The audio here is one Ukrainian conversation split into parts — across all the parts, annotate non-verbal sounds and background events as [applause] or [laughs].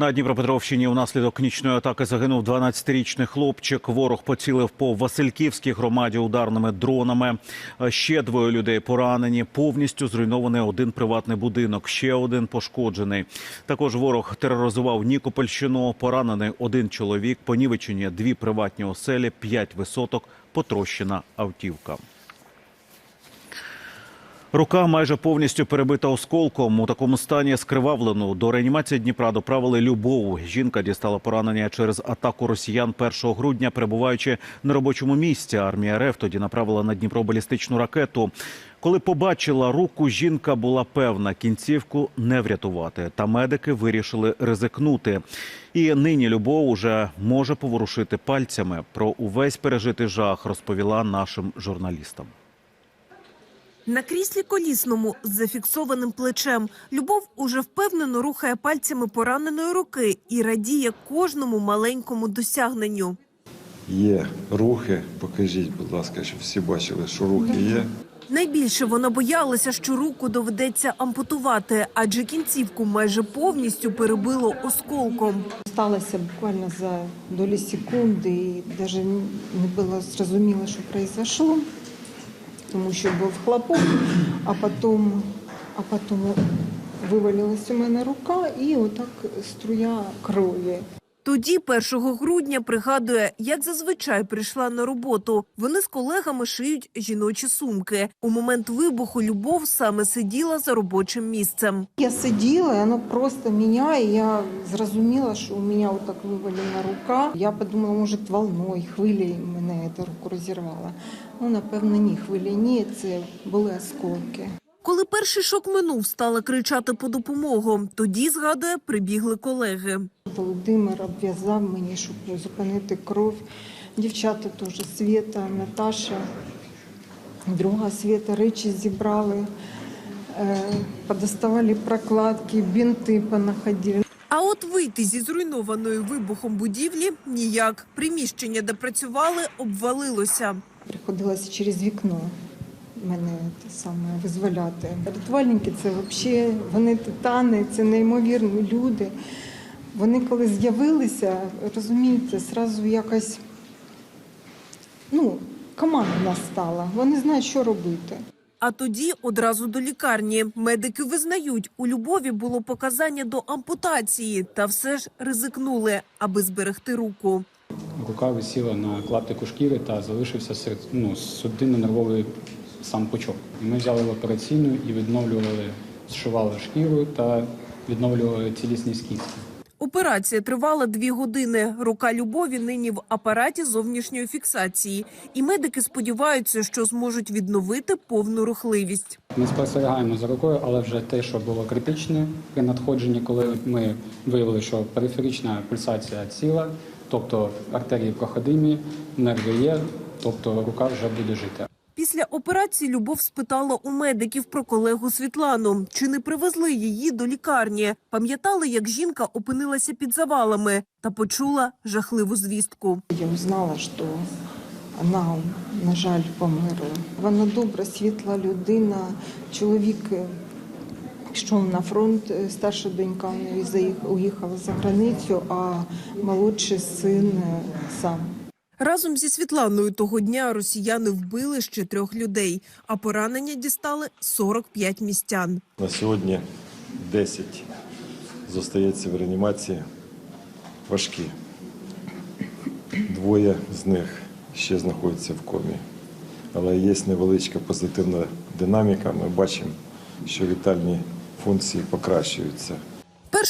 На Дніпропетровщині внаслідок нічної атаки загинув 12-річний хлопчик. Ворог поцілив по Васильківській громаді ударними дронами. Ще двоє людей поранені. Повністю зруйнований один приватний будинок. Ще один пошкоджений. Також ворог тероризував Нікопольщину. Поранений один чоловік. Понівечені дві приватні оселі, п'ять висоток, потрощена автівка. Рука майже повністю перебита осколком. У такому стані скривавлену. До реанімації Дніпра доправили Любову. Жінка дістала поранення через атаку росіян 1 грудня, перебуваючи на робочому місці. Армія РФ тоді направила на Дніпро балістичну ракету. Коли побачила руку, жінка була певна, кінцівку не врятувати. Та медики вирішили ризикнути. І нині Любов уже може поворушити пальцями. Про увесь пережитий жах розповіла нашим журналістам. На кріслі колісному з зафіксованим плечем Любов уже впевнено рухає пальцями пораненої руки і радіє кожному маленькому досягненню. Є рухи, покажіть, будь ласка, щоб всі бачили, що рухи є. Найбільше вона боялася, що руку доведеться ампутувати, адже кінцівку майже повністю перебило осколком. Сталося буквально за долі секунди, і навіть не було зрозуміло, що произошло, тому що був хлопок, а потім, а потім вивалилась у мене рука і отак струя крові. Тоді, 1 грудня, пригадує, як зазвичай прийшла на роботу. Вони з колегами шиють жіночі сумки. У момент вибуху Любов саме сиділа за робочим місцем. Я сиділа, і воно просто мене, і я зрозуміла, що у мене отак вивалена рука. Я подумала, може, волною, хвилею мене ця руку розірвала. Ну, напевно, ні, хвилі ні, це були осколки. Коли перший шок минув, стала кричати по допомогу. Тоді, згадує, прибігли колеги. Володимир обв'язав мені, щоб зупинити кров. Дівчата теж Свєта, Наташа, друга Свєта речі зібрали, е, подоставали прокладки, бінти понаходили. А от вийти зі зруйнованої вибухом будівлі ніяк. Приміщення, де працювали, обвалилося. Приходилося через вікно мене те саме визволяти. Рятувальники це взагалі вони титани, це неймовірні люди. Вони коли з'явилися, розумієте, зразу якось ну, команда стала. Вони знають, що робити. А тоді одразу до лікарні. Медики визнають, у Любові було показання до ампутації, та все ж ризикнули, аби зберегти руку. Рука висіла на клаптику шкіри та залишився серед ну, судинно-нервовий сам пучок. І Ми взяли в операційну і відновлювали, зшивали шкіру та відновлювали цілісність кістки. Операція тривала дві години. Рука Любові нині в апараті зовнішньої фіксації. І медики сподіваються, що зможуть відновити повну рухливість. Ми спостерігаємо за рукою, але вже те, що було критичне при надходженні, коли ми виявили, що периферична пульсація ціла, тобто артерії проходимі, нерви є, тобто рука вже буде жити. Після операції Любов спитала у медиків про колегу Світлану, чи не привезли її до лікарні. Пам'ятали, як жінка опинилася під завалами та почула жахливу звістку. Я узнала, що вона, на жаль, померла. Вона добра, світла людина. Чоловік пішов на фронт, е, старша донька в неї уїхала за границю, а молодший син е, сам. Разом зі Світланою того дня росіяни вбили ще трьох людей, а поранення дістали 45 містян. На сьогодні 10 зостається в реанімації важкі. Двоє з них ще знаходяться в комі. Але є невеличка позитивна динаміка. Ми бачимо, що вітальні функції покращуються.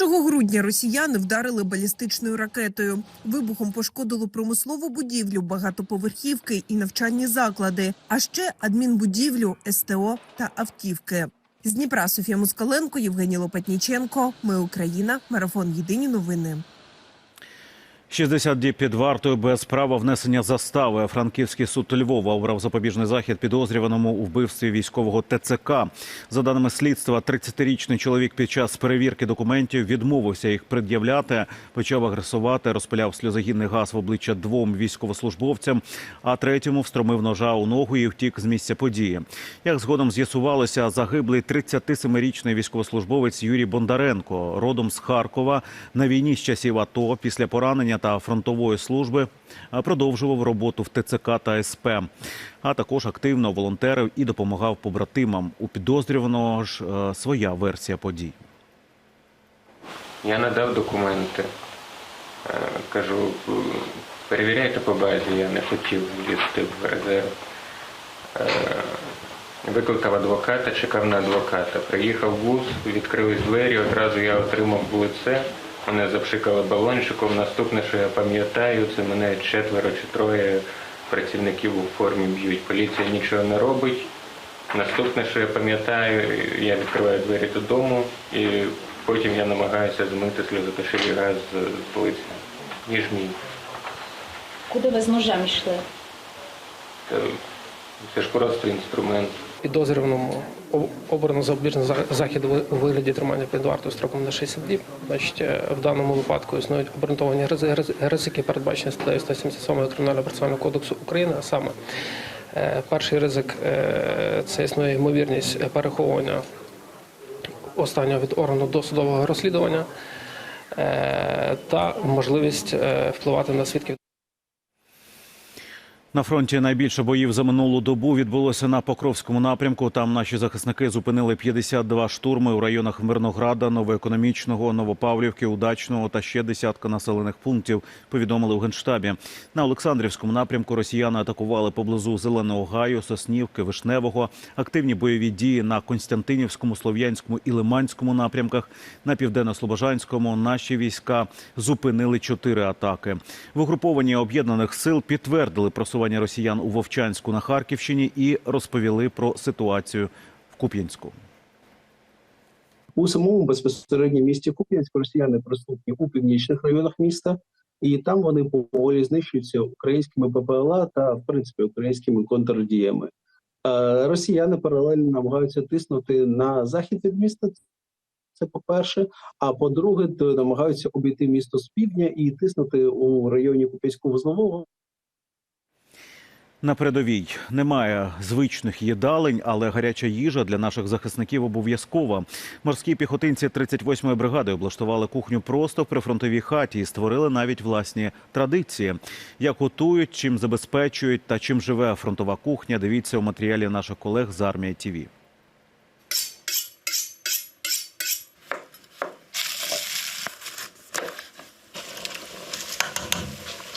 1 грудня росіяни вдарили балістичною ракетою. Вибухом пошкодило промислову будівлю, багатоповерхівки і навчальні заклади, а ще адмінбудівлю, СТО та автівки. З Дніпра Софія Москаленко, Євгеній Лопатніченко. Ми Україна. Марафон Єдині новини. 60 діб під вартою без права внесення застави. Франківський суд Львова обрав запобіжний захід підозрюваному у вбивстві військового ТЦК. За даними слідства, 30-річний чоловік під час перевірки документів відмовився їх пред'являти, почав агресувати, розпиляв сльозогінний газ в обличчя двом військовослужбовцям, а третьому встромив ножа у ногу і втік з місця події. Як згодом з'ясувалося, загиблий 37-річний військовослужбовець Юрій Бондаренко, родом з Харкова, на війні з часів АТО після поранення та фронтової служби продовжував роботу в ТЦК та СП, а також активно волонтерив і допомагав побратимам. У підозрюваного ж е, своя версія подій. Я надав документи. Е, Кажу, перевіряйте по базі, я не хотів лізти в резерв. Е, Викликав адвоката, чекав на адвоката. Приїхав вуз, відкрились двері, одразу я отримав лице. Мене запшикали балончиком. Наступне, що я пам'ятаю, це мене четверо чи троє працівників у формі б'ють. Поліція нічого не робить. Наступне, що я пам'ятаю, я відкриваю двері додому і потім я намагаюся змити сльозотушивий газ з лиця. Ніж мій. Куди ви з ножем йшли? Це ж просто інструмент. Підозрюваному обрано запобіжний за- захід у вигляді тримання під вартою строком на 60 діб. Значить, е, в даному випадку існують обґрунтовані ризи- ризи- ризики, передбачені статтею 177 Кримінального процесуального кодексу України. А саме е, перший ризик е, це існує ймовірність переховування останнього від органу досудового розслідування та можливість впливати на свідків. На фронті найбільше боїв за минулу добу відбулося на Покровському напрямку. Там наші захисники зупинили 52 штурми у районах Мирнограда, Новоекономічного, Новопавлівки, Удачного та ще десятка населених пунктів. Повідомили у генштабі. На Олександрівському напрямку росіяни атакували поблизу Зеленого Гаю, Соснівки, Вишневого. Активні бойові дії на Константинівському, Слов'янському і Лиманському напрямках. На південно-слобожанському наші війська зупинили чотири атаки. В угрупованні об'єднаних сил підтвердили просування росіян у Вовчанську на Харківщині і розповіли про ситуацію в Куп'янську. У самому безпосередньо місті Куп'янськ росіяни присутні у північних районах міста, і там вони поволі знищуються українськими ППЛА та в принципі українськими контрдіями. Е, Росіяни паралельно намагаються тиснути на захід від міста. Це по-перше. А по-друге, намагаються обійти місто з півдня і тиснути у районі Куп'янського вузлового На передовій немає звичних їдалень, але гаряча їжа для наших захисників обов'язкова. Морські піхотинці 38-ї бригади облаштували кухню просто в прифронтовій хаті і створили навіть власні традиції. Як готують, чим забезпечують та чим живе фронтова кухня. Дивіться у матеріалі наших колег з армії ТІВІ.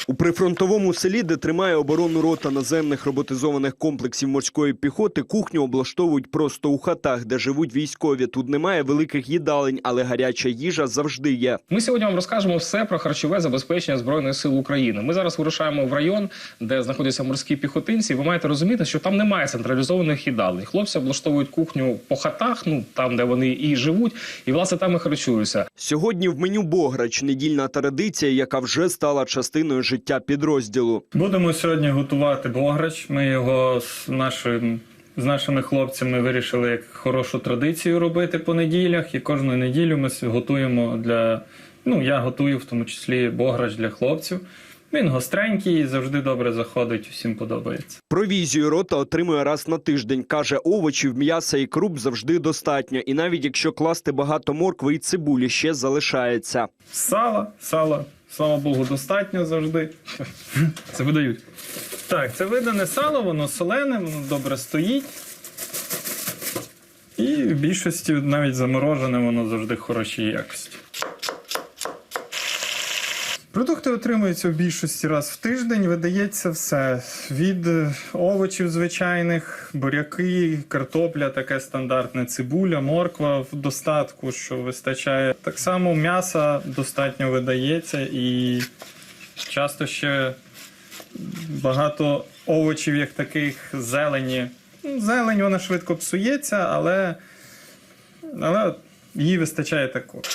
У прифронтовому селі, де тримає оборону рота наземних роботизованих комплексів морської піхоти, кухню облаштовують просто у хатах, де живуть військові. Тут немає великих їдалень, але гаряча їжа завжди є. Ми сьогодні вам розкажемо все про харчове забезпечення збройних сил України. Ми зараз вирушаємо в район, де знаходяться морські піхотинці. Ви маєте розуміти, що там немає централізованих їдалень. Хлопці облаштовують кухню по хатах, ну там, де вони і живуть, і власне там і харчуються. Сьогодні в меню Бограч недільна традиція, яка вже стала частиною життя підрозділу. Будемо сьогодні готувати бограч. Ми його з нашим. З нашими хлопцями вирішили як хорошу традицію робити по неділях, і кожну неділю ми готуємо для. Ну, я готую в тому числі бограч для хлопців. Він гостренький, завжди добре заходить, всім подобається. Провізію рота отримує раз на тиждень. Каже, овочів, м'яса і круп завжди достатньо. І навіть якщо класти багато моркви і цибулі, ще залишається. Сала, сала, слава Богу, достатньо завжди. Це видають. Так, це видане сало, воно солене, воно добре стоїть. І в більшості навіть заморожене, воно завжди хорошій якості. Продукти отримуються в більшості раз в тиждень. Видається все від е, овочів звичайних, буряки, картопля, таке стандартне, цибуля, морква в достатку, що вистачає. Так само м'яса достатньо видається і часто ще багато овочів, як таких, зелені. Ну, Зелень вона швидко псується, але, але їй вистачає також.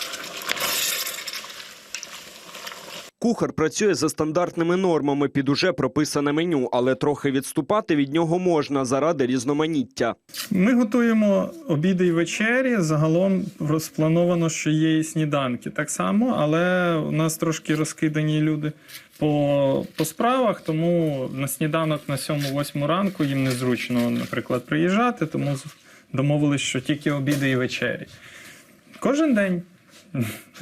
Кухар працює за стандартними нормами під уже прописане меню, але трохи відступати від нього можна заради різноманіття. Ми готуємо обіди і вечері. Загалом розплановано, що є і сніданки так само, але у нас трошки розкидані люди по, по справах, тому на сніданок на 7-8 ранку їм незручно, наприклад, приїжджати, тому домовились, що тільки обіди і вечері. Кожен день.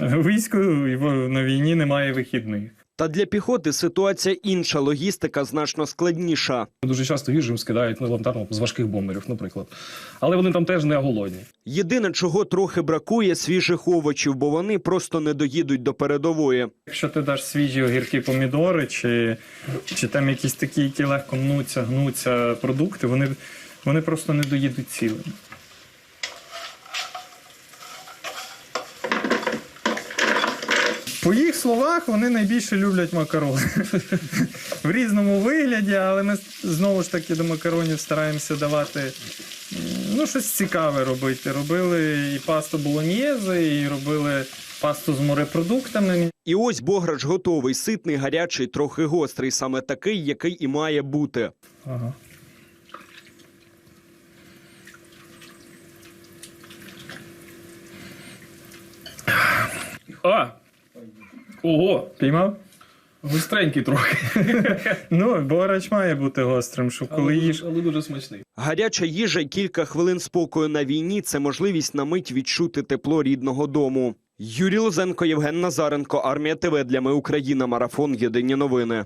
У Війську на війні немає вихідних. Та для піхоти ситуація інша, логістика значно складніша. Дуже часто їжу їм скидають на лантарну з важких бомберів, наприклад. Але вони там теж не голодні. Єдине, чого трохи бракує свіжих овочів, бо вони просто не доїдуть до передової. Якщо ти даш свіжі огірки, помідори, чи, чи там якісь такі, які легко мнуться, гнуться продукти, вони, вони просто не доїдуть цілими. По їх словах, вони найбільше люблять макарони. В різному вигляді, але ми знову ж таки до макаронів стараємося давати ну, щось цікаве робити. Робили і пасту болоньєзе, і робили пасту з морепродуктами. І ось бограч готовий, ситний, гарячий, трохи гострий, саме такий, який і має бути. Ага. А! Ого! Піймав? Густренький трохи. [laughs] Ну, борач має бути гострим, щоб коли їж. але дуже смачний. Гаряча їжа і кілька хвилин спокою на війні це можливість на мить відчути тепло рідного дому. Юрій Лозенко, Євген Назаренко, Армія ТВ для Ми Україна. Марафон. Єдині новини.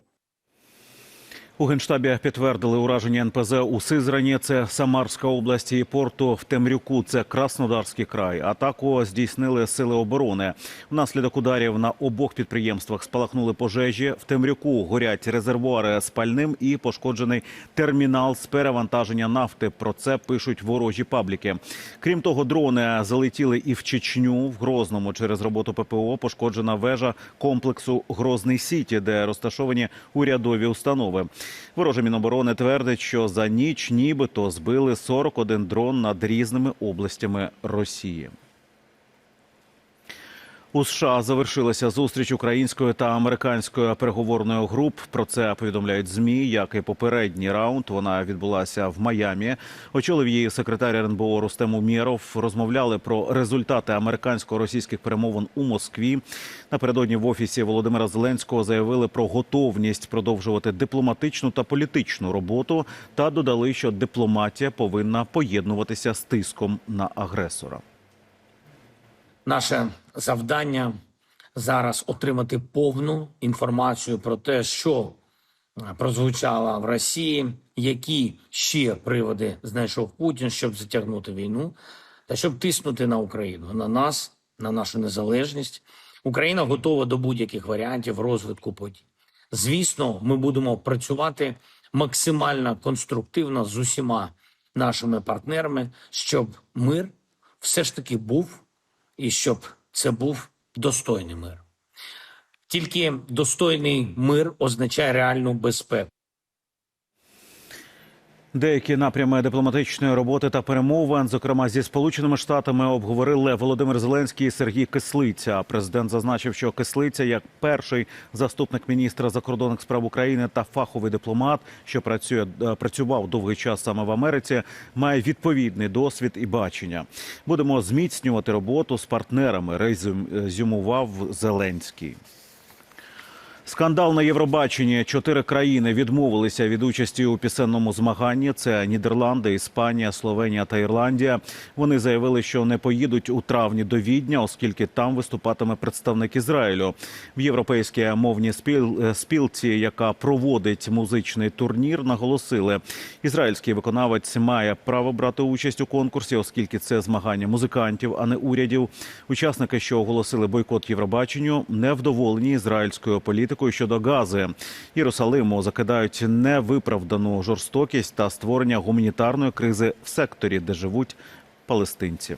У генштабі підтвердили ураження НПЗ у Сизрані. Це Самарська область і порту в Темрюку. Це Краснодарський край. Атаку здійснили сили оборони. Внаслідок ударів на обох підприємствах спалахнули пожежі. В Темрюку горять резервуари з пальним і пошкоджений термінал з перевантаження нафти. Про це пишуть ворожі пабліки. Крім того, дрони залетіли і в Чечню. В Грозному через роботу ППО пошкоджена вежа комплексу Грозний Сіті, де розташовані урядові установи. Вороже Міноборони твердить, що за ніч нібито збили 41 дрон над різними областями Росії. У США завершилася зустріч української та американської переговорної груп. Про це повідомляють змі. Як і попередній раунд, вона відбулася в Майамі. Очолив її секретар РНБО Рустем Умєров. Розмовляли про результати американсько-російських перемовин у Москві. Напередодні в офісі Володимира Зеленського заявили про готовність продовжувати дипломатичну та політичну роботу та додали, що дипломатія повинна поєднуватися з тиском на агресора. Наше завдання зараз отримати повну інформацію про те, що е, прозвучало в Росії, які ще приводи знайшов Путін, щоб затягнути війну та щоб тиснути на Україну, на нас, на нашу незалежність. Україна готова до будь-яких варіантів розвитку подій. Звісно, ми будемо працювати максимально конструктивно з усіма нашими партнерами, щоб мир все ж таки був і щоб це був достойний мир. Тільки достойний мир означає реальну безпеку. Деякі напрями дипломатичної роботи та перемовин, зокрема зі сполученими штатами, обговорили Володимир Зеленський і Сергій Кислиця. Президент зазначив, що Кислиця, як перший заступник міністра закордонних справ України та фаховий дипломат, що працює е, працював довгий час саме в Америці, має відповідний досвід і бачення. Будемо зміцнювати роботу з партнерами. резюмував Зеленський. Скандал на Євробаченні. Чотири країни відмовилися від участі у пісенному змаганні. Це Нідерланди, Іспанія, Словенія та Ірландія. Вони заявили, що не поїдуть у травні до Відня, оскільки там виступатиме представник Ізраїлю. В європейській мовній е, спілці, яка проводить музичний турнір, наголосили, ізраїльський виконавець має право брати участь у конкурсі, оскільки це змагання музикантів, а не урядів. Учасники, що оголосили бойкот Євробаченню, невдоволені ізраїльською політикою щодо Гази. Єрусалиму закидають невиправдану жорстокість та створення гуманітарної кризи в секторі, де живуть палестинці.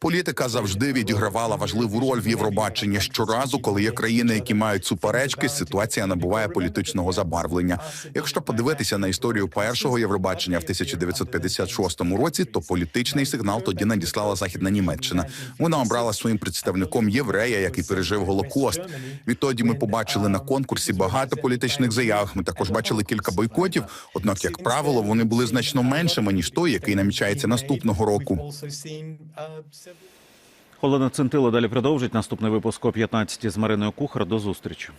Політика завжди відігравала важливу роль в Євробаченні. Щоразу, коли є країни, які мають суперечки, ситуація набуває політичного забарвлення. Якщо подивитися на історію першого Євробачення в 1956 році, то політичний сигнал тоді надіслала Західна Німеччина. Вона обрала своїм представником єврея, який пережив голокост. Відтоді ми побачили на конкурсі багато політичних заяв. Ми також бачили кілька бойкотів. Однак, як правило, вони були значно меншими ніж той, який намічається наступного року. Олена Центила далі продовжить наступний випуск о 15 з Мариною Кухар. До зустрічі.